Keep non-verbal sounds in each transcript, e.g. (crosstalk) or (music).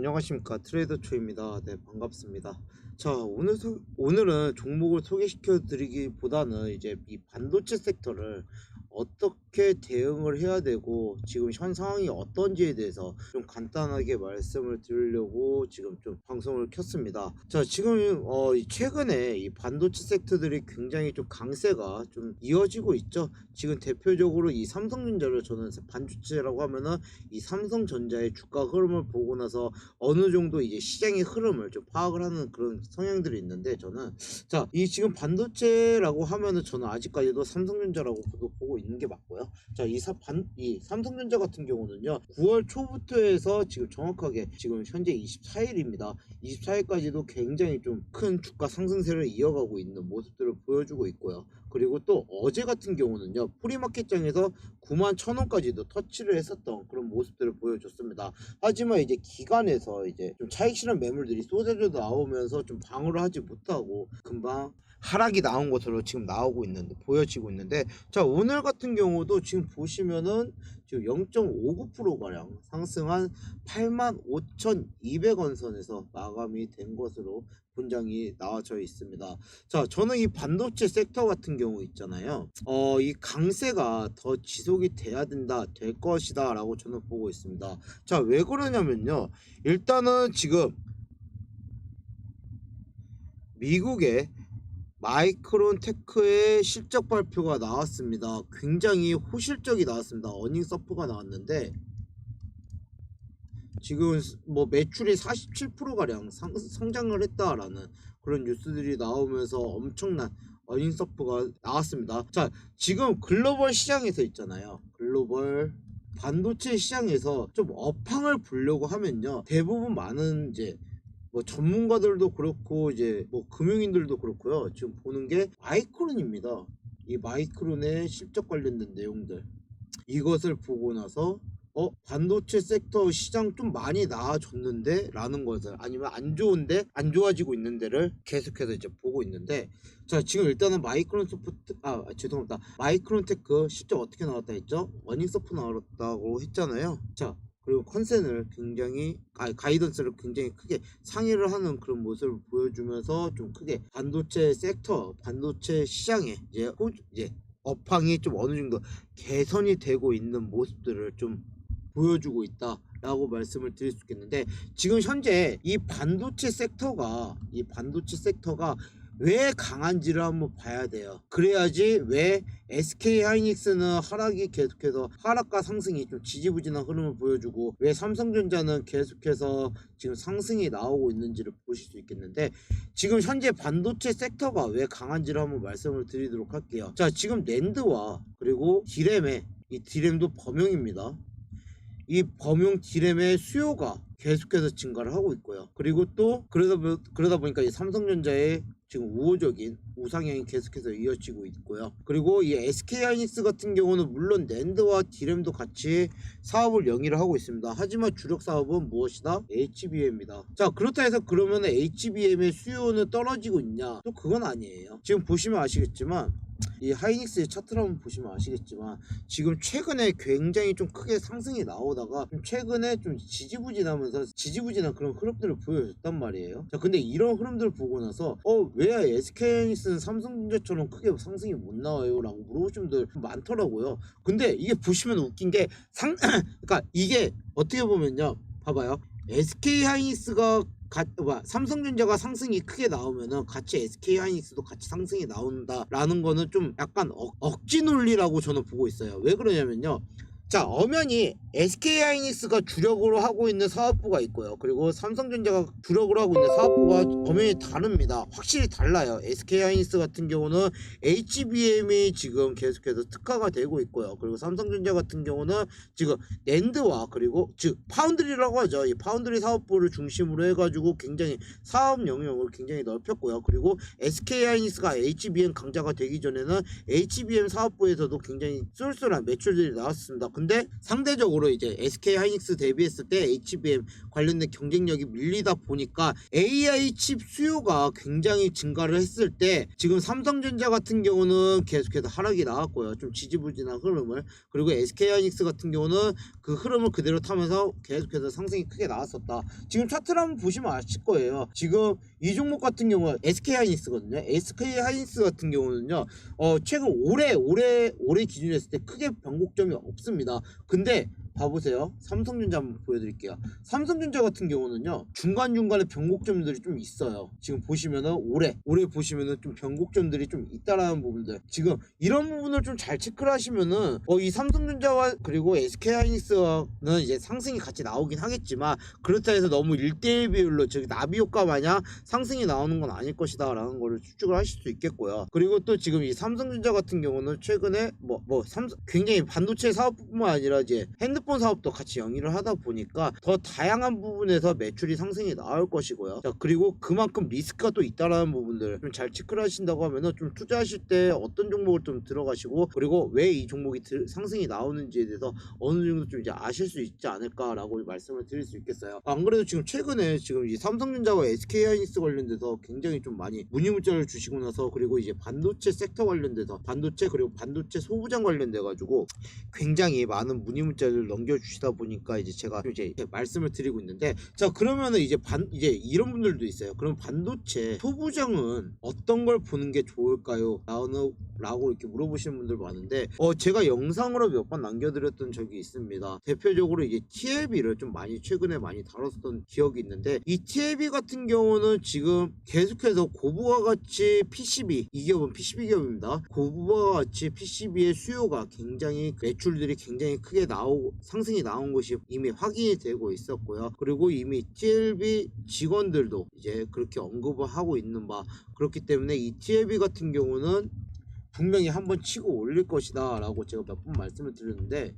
안녕하십니까 트레이더 초입니다. 네 반갑습니다. 자 오늘 소, 오늘은 종목을 소개시켜 드리기보다는 이제 이 반도체 섹터를 어떻게 대응을 해야 되고 지금 현 상황이 어떤지에 대해서 좀 간단하게 말씀을 드리려고 지금 좀 방송을 켰습니다. 자 지금 어이 최근에 이 반도체 섹터들이 굉장히 좀 강세가 좀 이어지고 있죠. 지금 대표적으로 이 삼성전자를 저는 반도체라고 하면은 이 삼성전자의 주가 흐름을 보고 나서 어느 정도 이제 시장의 흐름을 좀 파악을 하는 그런 성향들이 있는데 저는 자 이 지금 반도체라고 하면은 저는 아직까지도 삼성전자라고 보- 보고 있는 게 맞고요. 자이 이 삼성전자 같은 경우는요 9월 초부터 해서 지금 정확하게 지금 현재 24일입니다. 24일까지도 굉장히 좀 큰 주가 상승세를 이어가고 있는 모습들을 보여주고 있고요. 그리고 또 어제 같은 경우는요 프리마켓장에서 9만 천 원까지도 터치를 했었던 그런 모습들을 보여줬습니다. 하지만 이제 기간에서 이제 좀 차익 실현 매물들이 쏟아져 나오면서 좀 방어를 하지 못하고 금방 하락이 나온 것으로 지금 나오고 있는데 보여지고 있는데 자 오늘 같은 경우도 지금 보시면은 지금 0.59% 가량 상승한 85,200원 선에서 마감이 된 것으로 분장이 나와져 있습니다. 자, 저는 이 반도체 섹터 같은 경우 있잖아요. 어, 이 강세가 더 지속이 돼야 된다, 될 것이다 라고 저는 보고 있습니다. 자, 왜 그러냐면요. 일단은 지금 미국의 마이크론 테크의 실적 발표가 나왔습니다. 굉장히 호실적이 나왔습니다. 어닝 서프가 나왔는데 지금 뭐 매출이 47% 가량 상, 성장을 했다라는 그런 뉴스들이 나오면서 엄청난 어닝 서프가 나왔습니다. 자, 지금 글로벌 시장에서 있잖아요. 글로벌 반도체 시장에서 좀 업황을 보려고 하면요. 대부분 많은 이제 뭐 전문가들도 그렇고 이제 뭐 금융인들도 그렇고요. 지금 보는 게 마이크론입니다. 이 마이크론의 실적 관련된 내용들. 이것을 보고 나서 어 반도체 섹터 시장 좀 많이 나아졌는데? 라는 것을 아니면 안 좋은데? 안 좋아지고 있는 데를 계속해서 이제 보고 있는데. 자 지금 일단은 마이크론 소프트 아 죄송합니다. 마이크론 테크 실적 어떻게 나왔다 했죠? 어닝 서프 나왔다고 했잖아요. 자 그리고 컨센을 굉장히 아, 가이던스를 굉장히 크게 상회를 하는 그런 모습을 보여주면서 좀 크게 반도체 섹터 반도체 시장에 이제 호, 이제 업황이 좀 어느 정도 개선이 되고 있는 모습들을 좀 보여주고 있다 라고 말씀을 드릴 수 있겠는데 지금 현재 이 반도체 섹터가 이 반도체 섹터가 왜 강한지를 한번 봐야 돼요. 그래야지 왜 SK 하이닉스는 하락이 계속해서 하락과 상승이 좀 지지부진한 흐름을 보여주고 왜 삼성전자는 계속해서 지금 상승이 나오고 있는지를 보실 수 있겠는데 지금 현재 반도체 섹터가 왜 강한지를 한번 말씀을 드리도록 할게요. 자, 지금 랜드와 그리고 디램의 이 디램도 범용입니다. 이 범용 디램의 수요가 계속해서 증가를 하고 있고요. 그리고 또 그러다, 보, 그러다 보니까 이 삼성전자의 지금 우호적인 우상향이 계속해서 이어지고 있고요. 그리고 이 SK 하이닉스 같은 경우는 물론 낸드와 디램도 같이 사업을 영위를 하고 있습니다. 하지만 주력 사업은 무엇이다? HBM입니다. 자 그렇다 해서 그러면 HBM의 수요는 떨어지고 있냐? 또 그건 아니에요. 지금 보시면 아시겠지만 이 하이닉스의 차트를 한번 보시면 아시겠지만 지금 최근에 굉장히 좀 크게 상승이 나오다가 좀 최근에 좀 지지부진하면서 지지부진한 그런 흐름들을 보여줬단 말이에요. 자 근데 이런 흐름들을 보고 나서 어 왜 SK 하이닉스는 삼성전자처럼 크게 상승이 못 나와요? 라고 물어보시는 분들 많더라고요. 근데 이게 보시면 웃긴 게 상 (clears throat) 그러니까 이게 어떻게 보면요. 봐봐요. SK 하이닉스가 가, 뭐, 삼성전자가 상승이 크게 나오면은 같이 SK 하이닉스도 같이 상승이 나온다라는 거는 좀 약간 억, 억지 논리라고 저는 보고 있어요. 왜 그러냐면요. 자, 엄연히 SK 하이닉스가 주력으로 하고 있는 사업부가 있고요. 그리고 삼성전자가 주력으로 하고 있는 사업부가 엄연히 다릅니다. 확실히 달라요. SK 하이닉스 같은 경우는 HBM이 지금 계속해서 특화가 되고 있고요. 그리고 삼성전자 같은 경우는 지금 낸드와 그리고 즉 파운드리라고 하죠. 이 파운드리 사업부를 중심으로 해가지고 굉장히 사업 영역을 굉장히 넓혔고요. 그리고 SK 하이닉스가 HBM 강자가 되기 전에는 HBM 사업부에서도 굉장히 쏠쏠한 매출들이 나왔습니다. 근데 상대적으로 이제 SK 하이닉스 대비했을 때 HBM 관련된 경쟁력이 밀리다 보니까 AI 칩 수요가 굉장히 증가를 했을 때 지금 삼성전자 같은 경우는 계속해서 하락이 나왔고요. 좀 지지부진한 흐름을 그리고 SK 하이닉스 같은 경우는 그 흐름을 그대로 타면서 계속해서 상승이 크게 나왔었다. 지금 차트를 한번 보시면 아실 거예요. 지금 이 종목 같은 경우는 SK 하이닉스거든요. SK 하이닉스 같은 경우는요. 어 최근 올해 올해 올해 기준으로 했을 때 크게 변곡점이 없습니다. 근데 봐보세요. 삼성전자 한번 보여드릴게요. 삼성전자 같은 경우는요. 중간중간에 변곡점들이 좀 있어요. 지금 보시면은 올해 올해 보시면은 좀 변곡점들이 좀 있다라는 부분들. 지금 이런 부분을 좀 잘 체크를 하시면은 어, 이 삼성전자와 그리고 SK 하이닉스는 이제 상승이 같이 나오긴 하겠지만 그렇다 해서 너무 1대1 비율로 즉 나비 효과 마냥 상승이 나오는 건 아닐 것이다 라는 거를 추측을 하실 수 있겠고요. 그리고 또 지금 이 삼성전자 같은 경우는 최근에 뭐뭐 삼성 굉장히 반도체 사업뿐만 아니라 이제 핸드폰 사업도 같이 영위를 하다 보니까 더 다양한 부분에서 매출이 상승이 나올 것이고요. 자 그리고 그만큼 리스크가 또 있다라는 부분들 좀 잘 체크를 하신다고 하면은 좀 투자하실 때 어떤 종목을 좀 들어가시고 그리고 왜 이 종목이 들- 상승이 나오는지에 대해서 어느 정도 좀 이제 아실 수 있지 않을까라고 말씀을 드릴 수 있겠어요. 안 그래도 지금 최근에 지금 이 삼성전자와 SK 하이닉스 관련돼서 굉장히 좀 많이 문의 문자를 주시고 나서 그리고 이제 반도체 섹터 관련돼서 반도체 그리고 반도체 소부장 관련돼 가지고 굉장히 많은 문의 문자를 넘겨주시다 보니까 이제 제가 이제 말씀을 드리고 있는데 자 그러면은 이제 반 이제 이런 분들도 있어요. 그럼 반도체 소부장은 어떤 걸 보는 게 좋을까요? 라는 라고 이렇게 물어보시는 분들 많은데 어 제가 영상으로 몇 번 남겨드렸던 적이 있습니다. 대표적으로 이제 TLB를 좀 많이 최근에 많이 다뤘던 기억이 있는데 이 TLB 같은 경우는 지금 계속해서 고부와 같이 PCB 이 기업은 PCB 기업입니다. 고부와 같이 PCB의 수요가 굉장히 매출들이 굉장히 크게 나오고 상승이 나온 것이 이미 확인이 되고 있었고요. 그리고 이미 TLB 직원들도 이제 그렇게 언급을 하고 있는 바 그렇기 때문에 이 TLB 같은 경우는 분명히 한번 치고 올릴 것이다 라고 제가 몇 번 말씀을 드렸는데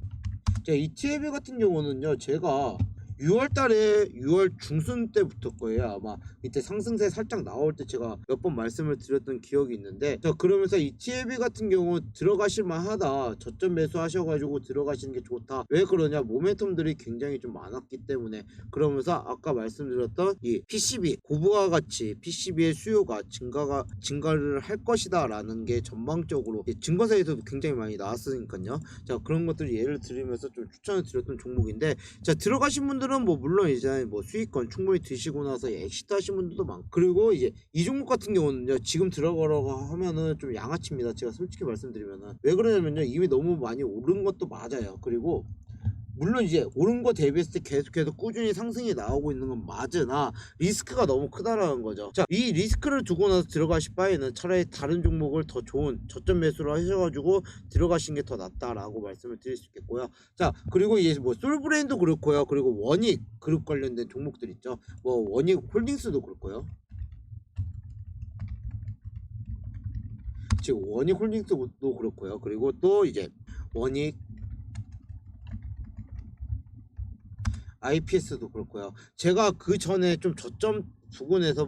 자, 이 TLB 같은 경우는요 제가 6월 달에 6월 중순 때부터 거예요. 아마 이때 상승세 살짝 나올 때 제가 몇 번 말씀을 드렸던 기억이 있는데 자 그러면서 이 TLB 같은 경우 들어가실 만 하다. 저점 매수하셔가지고 들어가시는 게 좋다. 왜 그러냐? 모멘텀들이 굉장히 좀 많았기 때문에. 그러면서 아까 말씀드렸던 이 PCB 고부와 같이 PCB의 수요가 증가가 증가를 할 것이다 라는 게 전망적으로 이 증거사에서도 굉장히 많이 나왔으니까요. 자 그런 것들을 예를 들으면서 좀 추천을 드렸던 종목인데 자 들어가신 분들은 뭐 물론 이제 뭐 수익권 충분히 드시고 나서 엑시트 하신 분들도 많고 그리고 이제 이 종목 같은 경우는요 지금 들어가라고 하면은 좀 양아치입니다. 제가 솔직히 말씀드리면은 왜 그러냐면요 이미 너무 많이 오른 것도 맞아요. 그리고 물론 이제 오른 거 대비했을 때 계속해서 꾸준히 상승이 나오고 있는 건 맞으나 리스크가 너무 크다라는 거죠. 자, 이 리스크를 두고 나서 들어가실 바에는 차라리 다른 종목을 더 좋은 저점 매수를 하셔가지고 들어가신 게 더 낫다라고 말씀을 드릴 수 있겠고요. 자, 그리고 이제 뭐 솔브레인도 그렇고요. 그리고 원익 그룹 관련된 종목들 있죠. 뭐 원익 홀딩스도 그렇고요. 지금 원익 홀딩스도 그렇고요. 그리고 또 이제 원익 IPS도 그렇고요. 제가 그 전에 좀 저점 부근에서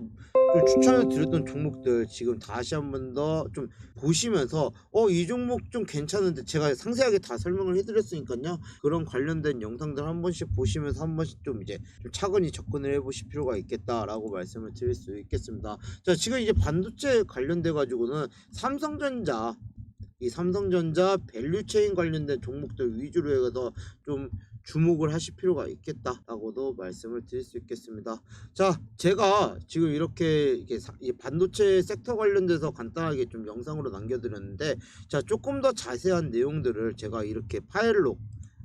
좀 추천을 드렸던 종목들 지금 다시 한 번 더 좀 보시면서 어 이 종목 좀 괜찮은데 제가 상세하게 다 설명을 해드렸으니까요. 그런 관련된 영상들 한 번씩 보시면서 한 번씩 좀 이제 좀 차근히 접근을 해보실 필요가 있겠다라고 말씀을 드릴 수 있겠습니다. 자 지금 이제 반도체 관련돼 가지고는 삼성전자 이 삼성전자 밸류체인 관련된 종목들 위주로 해서 좀 주목을 하실 필요가 있겠다라고도 말씀을 드릴 수 있겠습니다. 자, 제가 지금 이렇게 이게 반도체 섹터 관련돼서 간단하게 좀 영상으로 남겨드렸는데, 자 조금 더 자세한 내용들을 제가 이렇게 파일로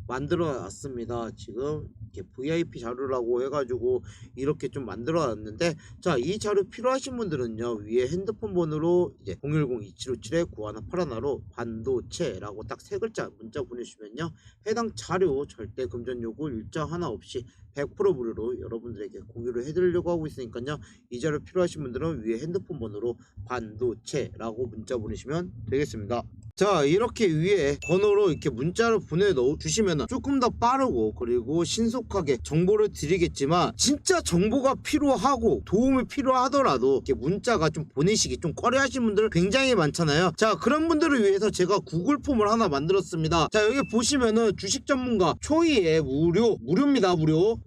만들어 놨습니다. 지금 이렇게 VIP 자료라고 해가지고 이렇게 좀 만들어 놨는데, 자 이 자료 필요하신 분들은요 위에 핸드폰 번호로 이제 010-2757-9181로 반도체라고 딱 세 글자 문자 보내주시면요 해당 자료 절대 금전 요구 일자 하나 없이 100% 무료로 여러분들에게 공유를 해드리려고 하고 있으니까요. 이 자료 필요하신 분들은 위에 핸드폰 번호로 반도체라고 문자 보내시면 되겠습니다. 자 이렇게 위에 번호로 이렇게 문자를 보내 넣어 주시면 조금 더 빠르고 그리고 신속하게 정보를 드리겠지만 진짜 정보가 필요하고 도움이 필요하더라도 이렇게 문자가 좀 보내시기 좀 꺼려 하시는 분들 굉장히 많잖아요 자 그런 분들을 위해서 제가 구글 폼을 하나 만들었습니다 자 여기 보시면은 주식 전문가 초이의 무료 무료입니다 무료